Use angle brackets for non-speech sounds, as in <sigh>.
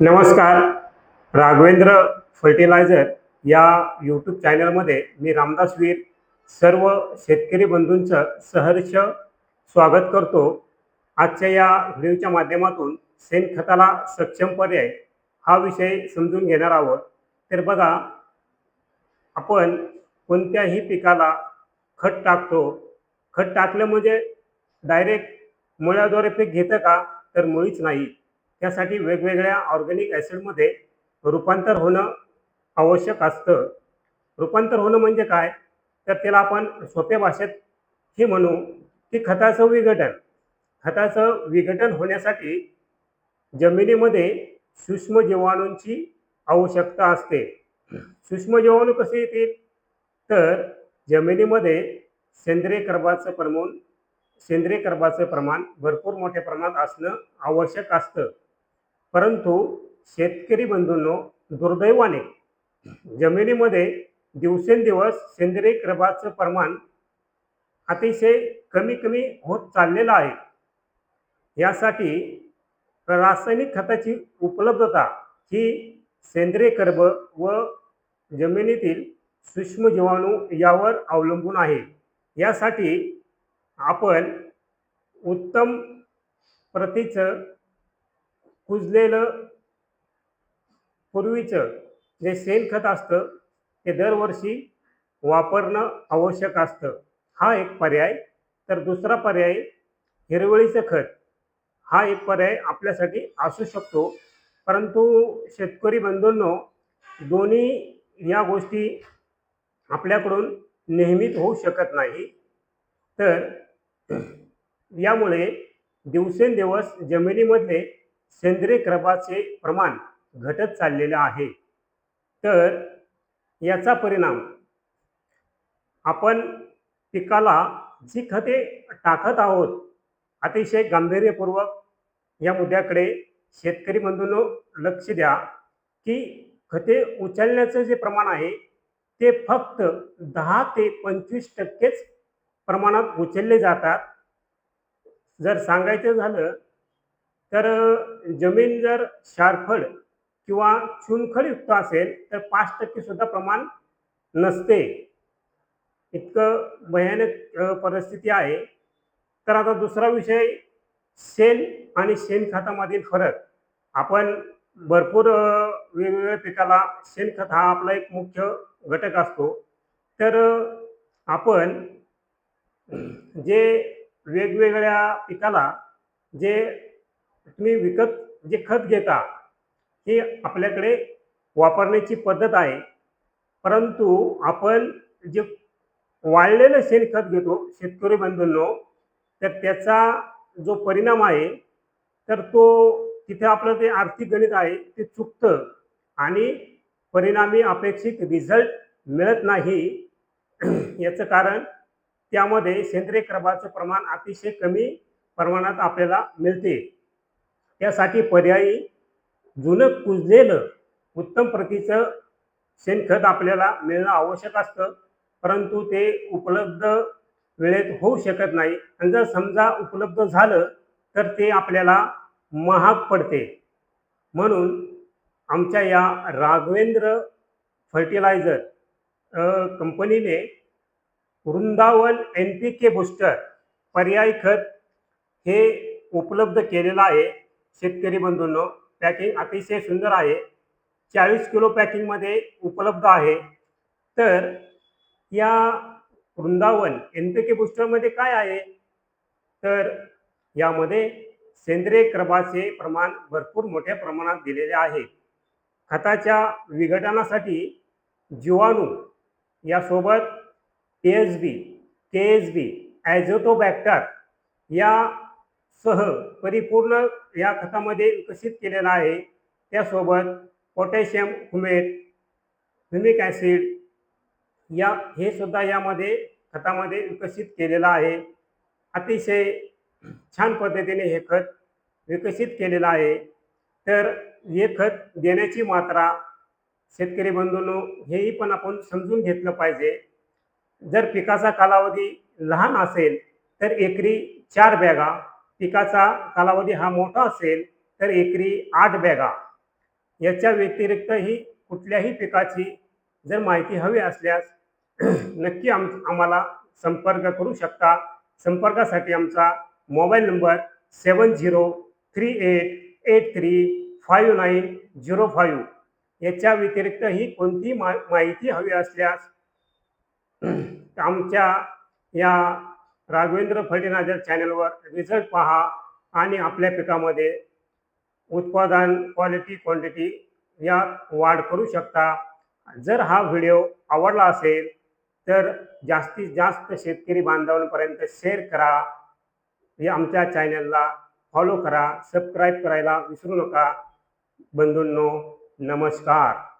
नमस्कार राघवेंद्र फर्टिलायझर या यूट्यूब चॅनलमध्ये मी रामदास वीर सर्व शेतकरी बंधूंचं सहर्ष स्वागत करतो. आजच्या या व्हिडिओच्या माध्यमातून शेणखताला सक्षम पर्याय हा विषय समजून घेणार आहोत. तर बघा आपण कोणत्याही पिकाला खत टाकतो. खत टाकलं म्हणजे डायरेक्ट मुळ्याद्वारे पीक घेतं का? तर मुळीच नाही. त्यासाठी वेगवेगळ्या ऑर्गॅनिक ॲसिडमध्ये रूपांतर होणं आवश्यक असतं. रूपांतर होणं म्हणजे काय? तर त्याला आपण सोप्या भाषेत हे म्हणू की खताचं विघटन. खताचं विघटन होण्यासाठी जमिनीमध्ये सूक्ष्म जीवाणूंची आवश्यकता असते. सूक्ष्म जीवाणू कसे येतील? तर जमिनीमध्ये सेंद्रिय कर्बाचं प्रमाण सेंद्रिय कर्बाचं प्रमाण भरपूर मोठ्या प्रमाणात असणं आवश्यक असतं. परंतु शेतकरी बंधूंनो दुर्दैवाने जमिनीमध्ये दिवसेंदिवस सेंद्रिय क्रबाचं प्रमाण अतिशय कमी कमी होत चाललेलं आहे. यासाठी रासायनिक खताची उपलब्धता ही सेंद्रिय कर्ब व जमिनीतील सूक्ष्म जीवाणू यावर अवलंबून आहे. यासाठी आपण उत्तम प्रतीचं कुजलेलं पूर्वीचं जे शेणखत असतं ते दरवर्षी वापरणं आवश्यक असतं. हा एक पर्याय. तर दुसरा पर्याय हिरवळीचं खत. हा एक पर्याय आपल्यासाठी असू शकतो. परंतु शेतकरी बंधूंनो दोन्ही या गोष्टी आपल्याकडून नेहमीच होऊ शकत नाही. तर यामुळे दिवसेंदिवस जमिनीमधले सेंद्रिय कर्बाचे प्रमाण घटत चाललेलं आहे. तर याचा परिणाम आपण पिकाला जी खते टाकत आहोत अतिशय गांभीर्यपूर्वक या मुद्द्याकडे शेतकरी बंधूंनो लक्ष द्या की खते उचलण्याचं जे प्रमाण आहे ते फक्त दहा ते पंचवीस टक्केच प्रमाणात उचलले जातात. जर सांगायचं झालं तर जमीन जर क्षारफळ किंवा चुनखडयुक्त असेल तर पाच टक्के सुद्धा प्रमाण नसते. इतकं भयानक परिस्थिती आहे. तर आता दुसरा विषय शेण आणि शेणखतामधील फरक. आपण भरपूर वेगवेगळ्या पिकाला शेणखत हा आपला एक मुख्य घटक असतो. तर आपण जे वेगवेगळ्या पिकाला जे तुम्ही विकत जे खत घेता हे आपल्याकडे वापरण्याची पद्धत आहे. परंतु आपण जे वाळलेलं शेणखत घेतो शेतकरी बंधूंनो तर त्याचा जो परिणाम आहे तर तो तिथे आपलं ते आर्थिक गणित आहे ते चुकतं आणि परिणामी अपेक्षित रिझल्ट मिळत नाही. <clears throat> याचं कारण त्यामध्ये सेंद्रिय क्रमाचं प्रमाण अतिशय कमी प्रमाणात आपल्याला मिळते. त्यासाठी पर्यायी जुनं कुजलेलं उत्तम प्रतीचं शेणखत आपल्याला मिळणं आवश्यक असतं. परंतु ते उपलब्ध वेळेत होऊ शकत नाही. आणि जर समजा उपलब्ध झालं तर ते आपल्याला महाग पडते. म्हणून आमच्या या राघवेंद्र फर्टिलायझर कंपनीने Vrindavan N P K booster पर्यायी खत हे उपलब्ध केलेलं आहे. शेतकरी बंधूंनो पॅकिंग अतिशय सुंदर आहे. चाळीस किलो पॅकिंगमध्ये उपलब्ध आहे. तर या वृंदावन एन पी के बुस्टरमध्ये काय आहे? तर यामध्ये सेंद्रिय क्रमाचे प्रमाण भरपूर मोठ्या प्रमाणात दिलेले आहे. खताच्या विघटनासाठी जीवाणू यासोबत A S B K S B azotobacter या सह परिपूर्ण या खतामध्ये विकसित केलेला आहे. त्यासोबत पोटॅशियम हुमेट ह्युमिक ॲसिड या हे सुद्धा यामध्ये खतामध्ये विकसित केलेलं आहे. अतिशय छान पद्धतीने हे खत विकसित केलेलं आहे. तर हे खत देण्याची मात्रा शेतकरी बंधूंनो हेही पण आपण समजून घेतलं पाहिजे. जर पिकाचा कालावधी लहान असेल तर एकरी चार बॅगा पिकाचा कालावधी हा मोठा असेल तर एकरी आठ बॅगा. याच्या व्यतिरिक्तही कुठल्याही पिकाची जर माहिती हवी असल्यास <clears throat> नक्की आम आम्हाला संपर्क करू शकता. संपर्कासाठी आमचा mobile number seven zero three eight eight three five nine zero five. याच्या व्यतिरिक्तही कोणती मा माहिती हवी असल्यास <clears throat> आमच्या या राघवेंद्र फर्टिलायझर चॅनलवर रिझल्ट पहा आणि आपल्या पिकामध्ये उत्पादन क्वालिटी क्वांटिटी या वाढ करू शकता. जर हा व्हिडिओ आवडला असेल तर जास्तीत जास्त शेतकरी बांधवांपर्यंत शेअर करा. या आमच्या चॅनलला फॉलो करा. सबस्क्राईब करायला विसरू नका. बंधूंनो नमस्कार.